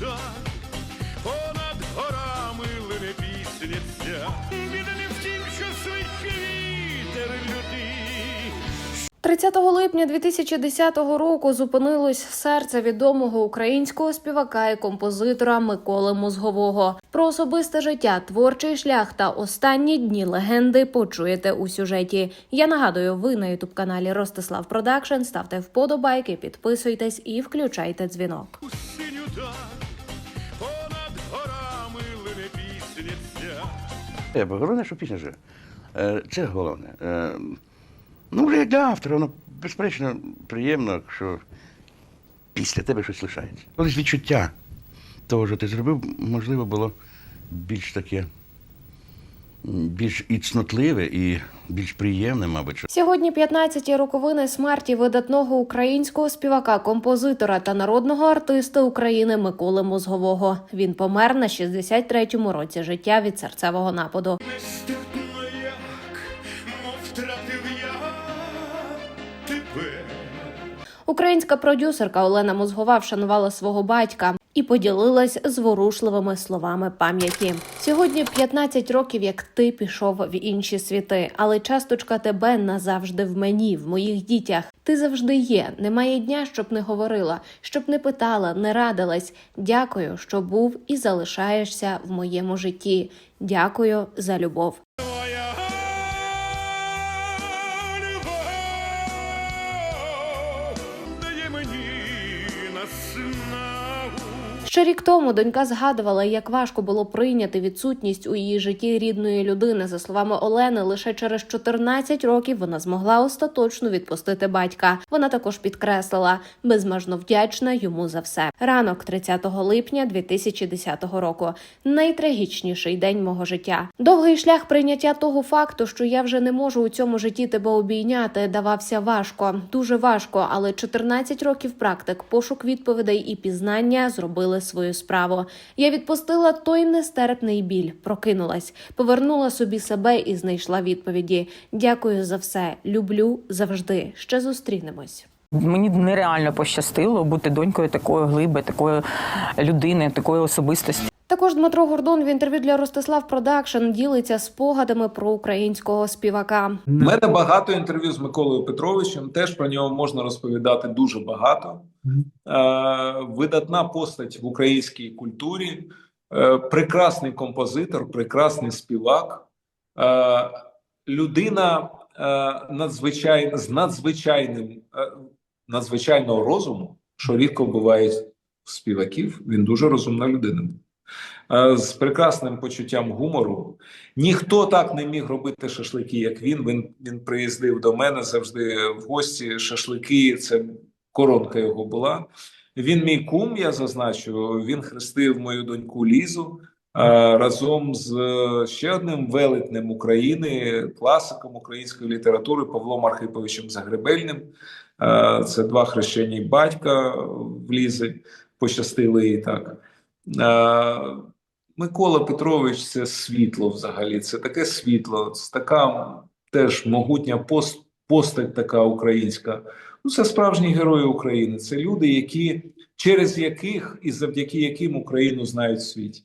так, понад горами лине пісня ця. Біда не в тім, що свищий вітер лютий, 30 липня 2010 року зупинилось серце відомого українського співака і композитора Миколи Мозгового. Про особисте життя, творчий шлях та останні дні легенди почуєте у сюжеті. Я нагадую, ви на ютуб каналі Ростислав Продакшн. Ставте вподобайки, підписуйтесь і включайте дзвінок. Треба. Головне, що пісня же. Е, Це головне. Е, Ну, вже для автора, воно безперечно приємно, що після тебе щось лишається. Колись відчуття того, що ти зробив, можливо, було більш таке, більш і цнотливе, і більш приємне, мабуть. Сьогодні 15-ті роковини смерті видатного українського співака, композитора та народного артиста України Миколи Мозгового. Він помер на 63-му році життя від серцевого нападу. Українська продюсерка Олена Мозгова вшанувала свого батька і поділилась зворушливими словами пам'яті. Сьогодні 15 років, як ти пішов в інші світи, але часточка тебе назавжди в мені, в моїх дітях. Ти завжди є. Немає дня, щоб не говорила, щоб не питала, не радилась. Дякую, що був і залишаєшся в моєму житті. Дякую за любов. Ще рік тому донька згадувала, як важко було прийняти відсутність у її житті рідної людини. За словами Олени, лише через 14 років вона змогла остаточно відпустити батька. Вона також підкреслила безмежно вдячна йому за все. Ранок 30 липня 2010 року. Найтрагічніший день мого життя. Довгий шлях прийняття того факту, що я вже не можу у цьому житті тебе обійняти, давався важко, дуже важко. Але 14 років практик, пошук відповідей і пізнання зробили свою справу. Я відпустила той нестерпний біль, прокинулась, повернула собі себе і знайшла відповіді. Дякую за все. Люблю завжди. Ще зустрінемось. Мені нереально пощастило бути донькою такої глиби, такої людини, такої особистості. Також Дмитро Гордон в інтерв'ю для Ростислав Продакшн ділиться спогадами про українського співака. У мене багато інтерв'ю з Миколою Петровичем. Теж про нього можна розповідати дуже багато. Е, видатна постать в українській культурі, е, прекрасний композитор, прекрасний співак, е, людина е, надзвичай, з надзвичайним е, надзвичайного розуму, що рідко буває в співаків. Він дуже розумна людина. Е, З прекрасним почуттям гумору, Ніхто так не міг робити шашлики, як він. Він, він приїздив до мене завжди в гості. Шашлики це коронка його була. Він мій кум, я зазначу. Він хрестив мою доньку Лізу е, разом з е, ще одним велетнем України, класиком української літератури Павлом Архиповичем Загребельним. Це два хрещені батька в Лізи, пощастили і так. Е, Микола Петрович це світло взагалі. Це таке світло, це така теж могутня пост, постать така українська. Ну, це справжні герої України. Це люди, які через яких і завдяки яким Україну знають в світі.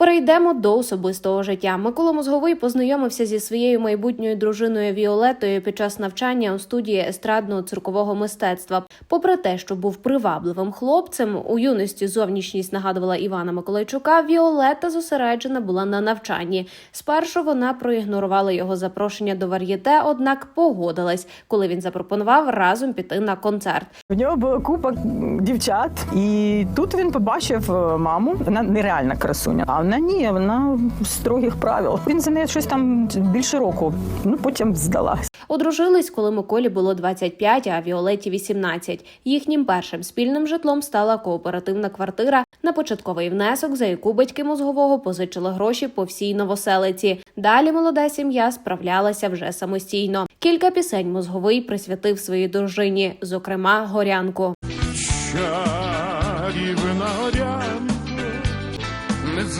Перейдемо до особистого життя. Микола Мозговий познайомився зі своєю майбутньою дружиною Віолетою під час навчання у студії естрадного циркового мистецтва. Попри те, що був привабливим хлопцем, у юності зовнішність нагадувала Івана Миколайчука. Віолета зосереджена була на навчанні. Спершу вона проігнорувала його запрошення до вар'єте, однак погодилась, коли він запропонував разом піти на концерт. У нього була купа дівчат, і тут він побачив е, маму. Вона нереальна красуня. А вона ні, вона строгих правил. Він за нею щось там більше року. Ну потім здалась. Одружились, коли Миколі було 25, а Віолеті 18. Їхнім першим спільним житлом стала кооперативна квартира, на початковий внесок, за яку батьки мозгового позичили гроші по всій новоселиці. Далі молода сім'я справлялася вже самостійно. Кілька пісень мозговий присвятив своїй дружині, зокрема горянку.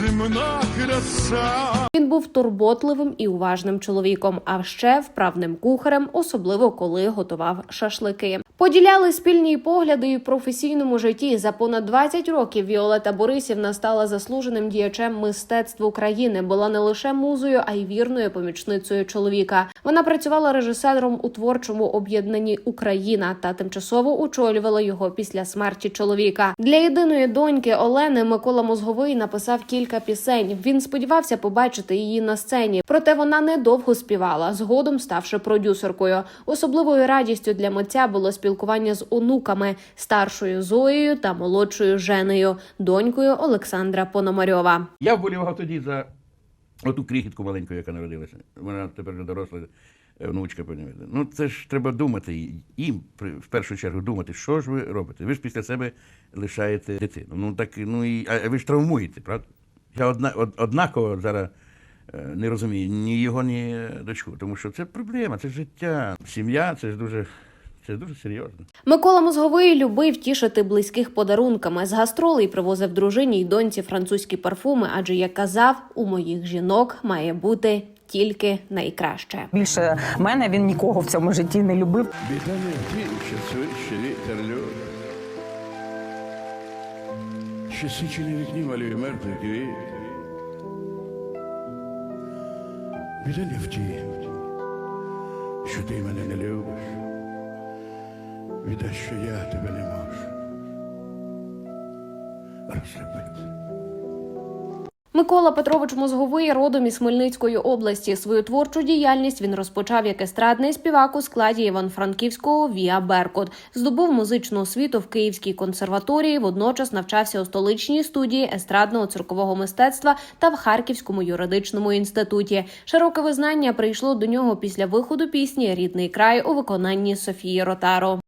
Чарівна горянко, неземна Краса. Він був турботливим і уважним чоловіком, а ще вправним кухарем, особливо коли готував шашлики. Поділяли спільні погляди і в професійному житті. За понад 20 років Віолета Борисівна стала заслуженим діячем мистецтв України. Була не лише музою, а й вірною помічницею чоловіка. Вона працювала режисером у творчому об'єднанні Україна та тимчасово очолювала його після смерті чоловіка. Для єдиної доньки Олени Микола Мозговий написав кілька пісень. Він сподівався побачити її на сцені, проте вона недовго співала, згодом ставши продюсеркою. Особливою радістю для митця було спілкування з онуками старшою Зоєю та молодшою Женею, донькою Олександра Пономарьова. Я вболівав тоді за оту крихітку маленьку, яка народилася. Вона тепер вже доросла е, внучка, понімаєте. Ну це ж треба думати. Їм в першу чергу думати, що ж ви робите. Ви ж після себе лишаєте дитину. Ну так ну і а ви ж травмуєте, правда? Я одна, од, однаково зараз е, не розумію ні його, ні дочку, тому що це проблема, це життя. Сім'я це ж дуже, це дуже серйозно. Микола Мозговий любив тішити близьких подарунками. З гастролей привозив дружині й доньці французькі парфуми, адже як казав, у моїх жінок має бути тільки найкраще. Більше мене він нікого в цьому житті не любив. Біда не в тім, що свище вітер льоду. Що січені вікні малює мертвий квіт. Біда не в тій, що ти мене не любиш. Біда, що я тебе не можу. Розлюбити. Микола Петрович Мозговий родом із Хмельницької області. Свою творчу діяльність він розпочав як естрадний співак у складі Іван-Франківського Віа Беркут. Здобув музичну освіту в Київській консерваторії. Водночас навчався у столичній студії естрадного циркового мистецтва та в Харківському юридичному інституті. Широке визнання прийшло до нього після виходу пісні Рідний край у виконанні Софії Ротаро.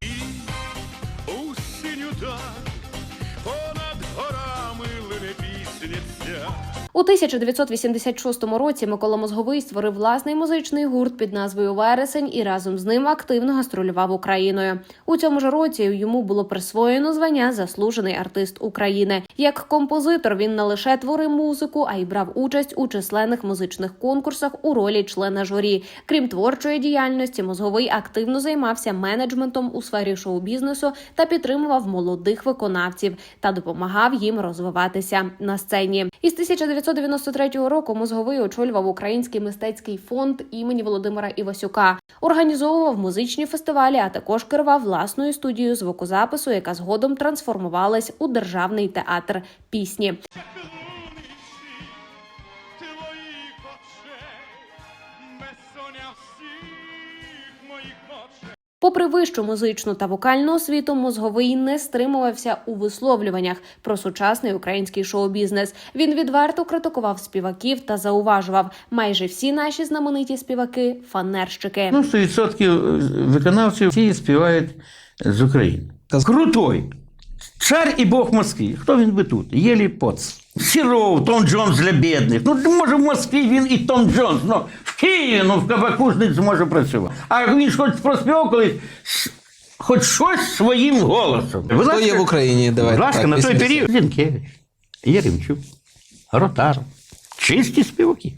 У 1986 році Микола Мозговий створив власний музичний гурт під назвою Вересень і разом з ним активно гастролював Україною. У цьому ж році йому було присвоєно звання Заслужений артист України. Як композитор він не лише творив музику, а й брав участь у численних музичних конкурсах у ролі члена журі. Крім творчої діяльності, Мозговий активно займався менеджментом у сфері шоу-бізнесу та підтримував молодих виконавців та допомагав їм розвиватися на сцені. Із 1993 року Мозговий очолював Український мистецький фонд імені Володимира Івасюка, організовував музичні фестивалі, а також керував власною студією звукозапису, яка згодом трансформувалась у державний театр пісні. Твоїх очей, моїх ночей. Попри вищу музичну та вокальну освіту, мозговий не стримувався у висловлюваннях про сучасний український шоу-бізнес. Він відверто критикував співаків та зауважував, майже всі наші знамениті співаки фанерщики. Ну, 100% виконавців всі співають з України. Крутой. Цар і Бог Москви. Хто він би тут? Єлі Поц. Сіров, Том Джонс для бідних. Ну, може, в Москві він і Том Джонс. Ну, в Києві, ну, в кабаку ж не зможе працювати. А він ж хоч проспівав колись хоч щось своїм голосом. Хто є в Україні? Давайте Будь ласка, так, на той період Зінкевич, Єремчук, Ротар. Чисті співаки.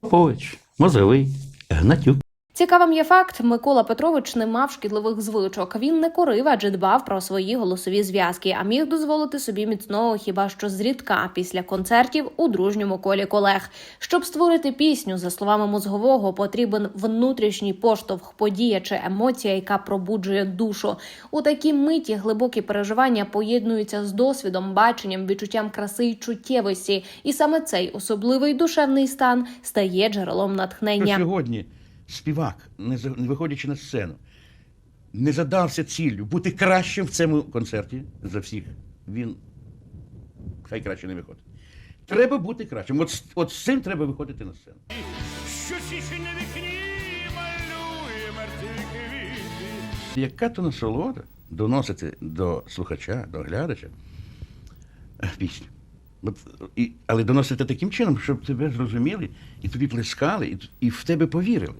Попович, Мозовий, Гнатюк. Цікавим є факт: Микола Петрович не мав шкідливих звичок. Він не курив, адже дбав про свої голосові зв'язки, а міг дозволити собі міцного хіба що зрідка після концертів у дружньому колі колег. Щоб створити пісню, за словами мозгового, потрібен внутрішній поштовх, подія чи емоція, яка пробуджує душу. У такій миті глибокі переживання поєднуються з досвідом, баченням, відчуттям краси й чуттєвості, і саме цей особливий душевний стан стає джерелом натхнення. Сьогодні співак, не, виходячи на сцену, не задався ціллю бути кращим в цьому концерті за всіх, він хай краще не виходить. Треба бути кращим. От, от з цим треба виходити на сцену. Що на вікні малює квіти. Яка то насолода доносити до слухача, до глядача е, пісню. От, і, але доносити таким чином, щоб тебе зрозуміли, і тобі плескали, і, і в тебе повірили.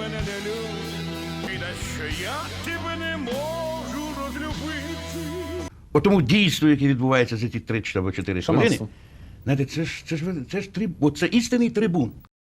Мене не любить, і на що я тебе не можу розлюбити. отому дійству, яке відбувається за ті три чи або чотири хвилини. Знаєте, це ж це ж це ж триб, от це істинний трибун.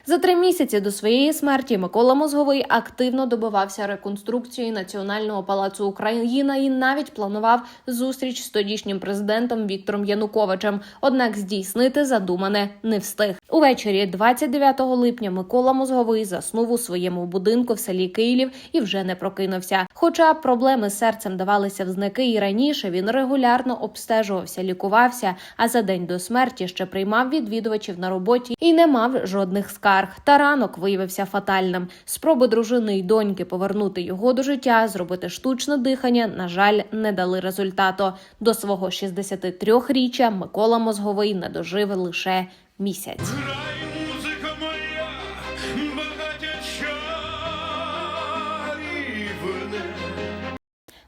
За три місяці до своєї смерті Микола Мозговий активно добивався реконструкції Національного палацу Україна і навіть планував зустріч з тодішнім президентом Віктором Януковичем. Однак здійснити задумане не встиг. Увечері 29 липня Микола Мозговий заснув у своєму будинку в селі Київ і вже не прокинувся. Хоча проблеми з серцем давалися в знаки і раніше, він регулярно обстежувався, лікувався, а за день до смерті ще приймав відвідувачів на роботі і не мав жодних скарг. Та ранок виявився фатальним. Спроби дружини й доньки повернути його до життя, зробити штучне дихання, на жаль, не дали результату. До свого 63-річчя Микола Мозговий не дожив лише місяць.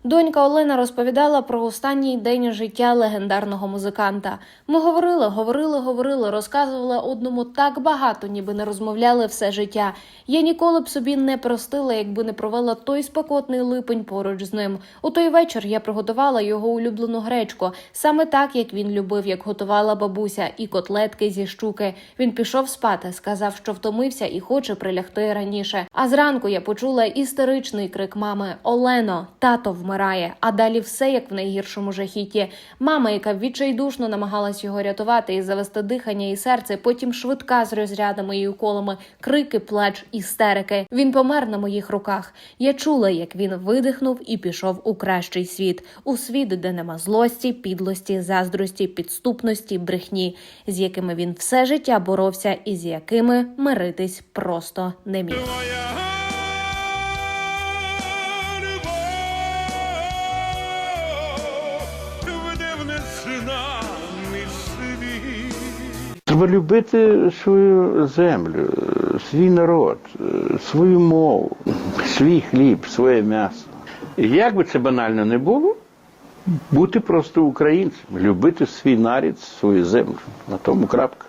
Донька Олена розповідала про останній день життя легендарного музиканта. Ми говорили, говорили, говорили, розказували одному так багато, ніби не розмовляли все життя. Я ніколи б собі не простила, якби не провела той спекотний липень поруч з ним. У той вечір я приготувала його улюблену гречку, саме так, як він любив, як готувала бабуся, і котлетки зі щуки. Він пішов спати, сказав, що втомився і хоче прилягти раніше. А зранку я почула істеричний крик мами: Олено, тато вмирає. А далі все як в найгіршому жахіті. Мама, яка відчайдушно намагалась його рятувати і завести дихання і серце, потім швидка з розрядами і уколами, крики, плач, істерики. Він помер на моїх руках. Я чула, як він видихнув і пішов у кращий світ, у світ, де нема злості, підлості, заздрості, підступності, брехні, з якими він все життя боровся і з якими миритись просто не міг. Треба любити свою землю, свій народ, свою мову, свій хліб, своє м'ясо. Як би це банально не було, бути просто українцем, любити свій нарід, свою землю. На тому крапка.